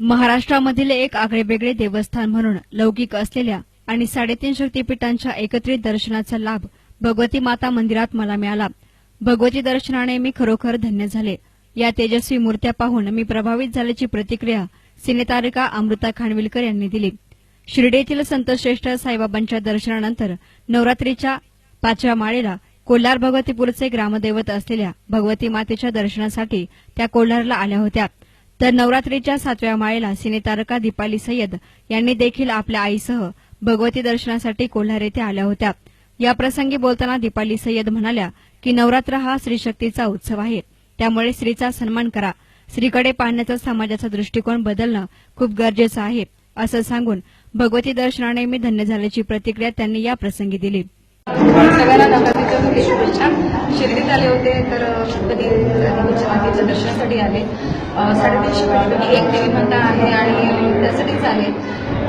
महाराष्ट्रामधील एक आगळेवेगळे देवस्थान म्हणून लौकिक असलेल्या आणि साडेतीन शक्तीपीठांच्या एकत्रित दर्शनाचा लाभ भगवती माता मंदिरात मला मिळाला. भगवती दर्शनाने मी खरोखर धन्य झाले. या तेजस्वी मूर्त्या पाहून मी प्रभावित झाल्याची प्रतिक्रिया सिनेतारिका अमृता खानविलकर यांनी दिली. शिर्डीतील संतश्रेष्ठ साईबाबांच्या दर्शनानंतर नवरात्रीच्या पाचव्या माळेला कोल्हार भगवतीपूरचे ग्रामदैवत असलेल्या भगवती मातेच्या दर्शनासाठी त्या कोल्हारला आल्या होत्या. तर नवरात्रीच्या सातव्या माळेला सिनेतारका दीपाली सय्यद यांनी देखील आपल्या आईसह भगवती दर्शनासाठी कोल्हार येथे आल्या होत्या. या प्रसंगी बोलताना दीपाली सय्यद म्हणाल्या की नवरात्र हा स्त्रीशक्तीचा उत्सव आहे. त्यामुळे स्त्रीचा सन्मान करा. स्त्रीकडे पाहण्याचा समाजाचा दृष्टिकोन बदलणं खूप गरजेचं आहे असं सांगून भगवती दर्शनाने मी धन्य झाल्याची प्रतिक्रिया त्यांनी या प्रसंगी दिली. सगळ्यांना नवरात्रीच्या शुभेच्छा शिर्डीत आले होते तर कधी देवीच्या मातेच्या दर्शनासाठी आले. अ, साडेतीनशे पैकी एक देवी माता आहे आणि त्यासाठीच आले.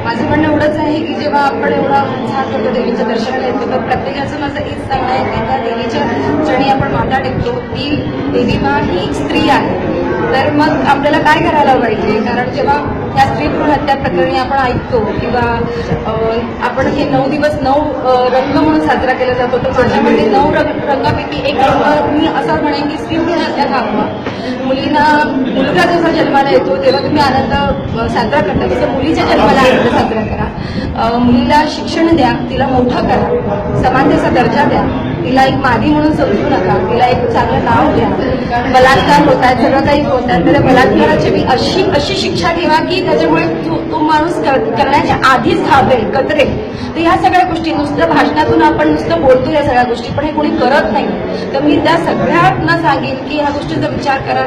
माझं म्हणणं एवढंच आहे की जेव्हा आपण एवढा उत्साह करतो देवीच्या दर्शनाला येतो तर प्रत्येकाचं माझं हेच सांगणं आहे की त्या देवीच्या चरणी आपण माता टेकतो. ती देवी मा ही स्त्री आहे. तर मग आपल्याला काय करायला पाहिजे? कारण जेव्हा या स्त्री भ्रूण हत्या प्रकरणी आपण ऐकतो किंवा आपण हे नऊ दिवस नऊ रंग म्हणून साजरा केला जातो. तर माझ्यामध्ये नऊ रंग रंगापैकी एक रंग मी असं म्हणेन की स्त्री भ्रूण हत्या थांबवा मुलींना मुलगा जसा जन्माला येतो तेव्हा तुम्ही आनंद साजरा करता. तसं मुलीच्या जन्माला आनंद साजरा करा. मुलीला शिक्षण द्या तिला मोठं करा. समानतेचा दर्जा द्या. तिला एक मादी म्हणून समजू नका. तिला एक चांगला बलात्कार होत आहेत सगळं काही होत आहे. तर बलात्काराची मी अशी अशी शिक्षा ठेवा की त्याच्यामुळे तो तो माणूस कर- करण्याच्या आधीच घाबरेल कचरे. तर ह्या सगळ्या गोष्टी नुसतं भाषणातून आपण नुसतं बोलतो या सगळ्या गोष्टी पण हे कोणी करत नाही. तर मी त्या सगळ्यांना सांगेन की ह्या गोष्टीचा विचार करा.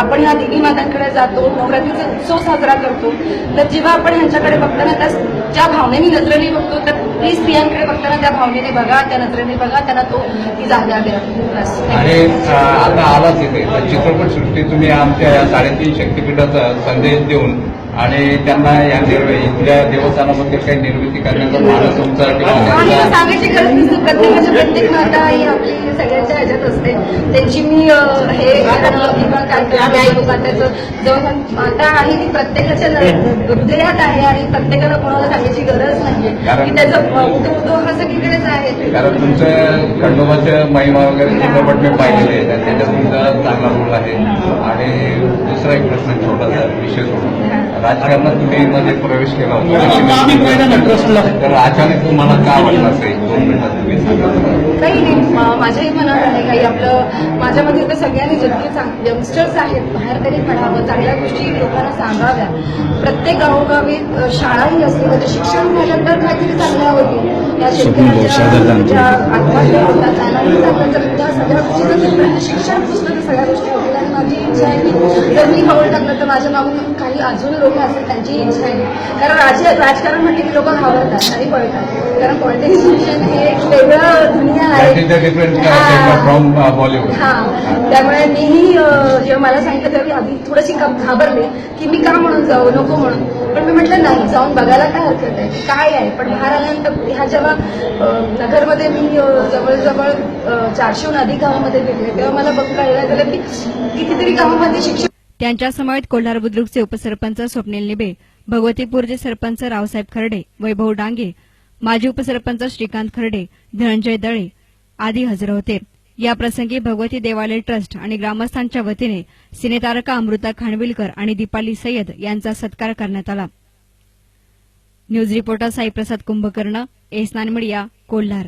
आपण ह्या देवी मातांकडे जातो नवरात्रीचा उत्सव साजरा करतो. तर जेव्हा आपण ह्यांच्याकडे बघताना त्या ज्या भावनेने नजरेने बघतो तर प्लीज स्त्रियांकडे बघताना त्या भावनेने बघा त्या नजरेने बघा त्यांना तो ती जागा द्या. बस. आणि आता आलाच इथे. चित्रपट सृष्टी तुम्ही आमच्या या साडेतीन शक्तीपीठाचा संदेश देऊन आणि त्यांना या इथल्या देवस्थानामध्ये काही निर्मिती करण्याचा मानस तुमचा त्यांचा हे सांगायची गरज नसते प्रत्येक माता ही आपली सगळ्यांच्या ह्याच्यात असते. त्यांची मी हे किंवा जवळ माता आहे ती प्रत्येकाच्या हृदयात आहे आणि प्रत्येकाला कोणाला सांगायची गरज नाहीये. की त्याचं हा सगळीकडेच आहे. कारण तुमचं खंडोबाचं महिमा वगैरे चित्रपट मी पाहिलेले त्याच्यात तुमचा चांगला रोल आहे. आणि दुसरा एक प्रश्न छोटासा विषय सोडून. राजकारणात मध्ये प्रवेश केला होता. तर अचानक तुम्हाला काय वाटलं असेल? दोन मिनिटात तुम्ही सांगा. काही नाही. माझ्याही मनात आहे काही आपलं माझ्यामध्ये तर सगळ्यांनी जितके चांग यंगस्टर्स आहेत. बाहेर तरी पडावं. चांगल्या गोष्टी लोकांना सांगाव्या. प्रत्येक गावोगावी शाळाही असली म्हणजे शिक्षण झालं तर काहीतरी चांगल्या होतील. या शेतकऱ्यांच्या आत्महत्या होतात त्यांनाही चांगलं जर त्या सगळ्या गोष्टी शिक्षण पुस्तक सगळ्या गोष्टी होतील. आणि माझी इच्छा आहे. की जर मी खबर टाकलं तर माझ्या मागून काही अजून लोक असतील त्यांची इच्छा आहे. कारण राज राजकारण म्हटलं की लोक घाबरतात आणि पळतात. कारण पॉलिटिशियन हे एक वेगळं दुनिया आहे. हा. uh, त्यामुळे मीही जेव्हा मला सांगितलं तेव्हा मी आधी थोडीशी घाबरले की मी का म्हणून जाऊ नको म्हणून. पण मी म्हटलं नाही जाऊन बघायला काय हरकत आहे? काय आहे? पण बाहेर आल्यानंतर ह्या जेव्हा नगरमध्ये मी जवळजवळ चारशेहून अधिक गावामध्ये गेले तेव्हा मला बघ कळलं झालं की कितीतरी गावामध्ये शिक्षण त्यांच्या समवेत कोल्हार बुद्रुकचे उपसरपंच स्वप्नील निबे भगवतीपूरचे सरपंच रावसाहेब खर्डे वैभव डांगे माजी उपसरपंच श्रीकांत खर्डे धनंजय दळे आदी हजर होते. याप्रसंगी भगवती देवालय ट्रस्ट आणि ग्रामस्थांच्या वतीने सिनेतारका अमृता खानविलकर आणि दीपाली सय्यद यांचा सत्कार करण्यात आला. न्यूज रिपोर्टर साईप्रसाद कुंभकर्ण एसनान मीडिया कोल्हार.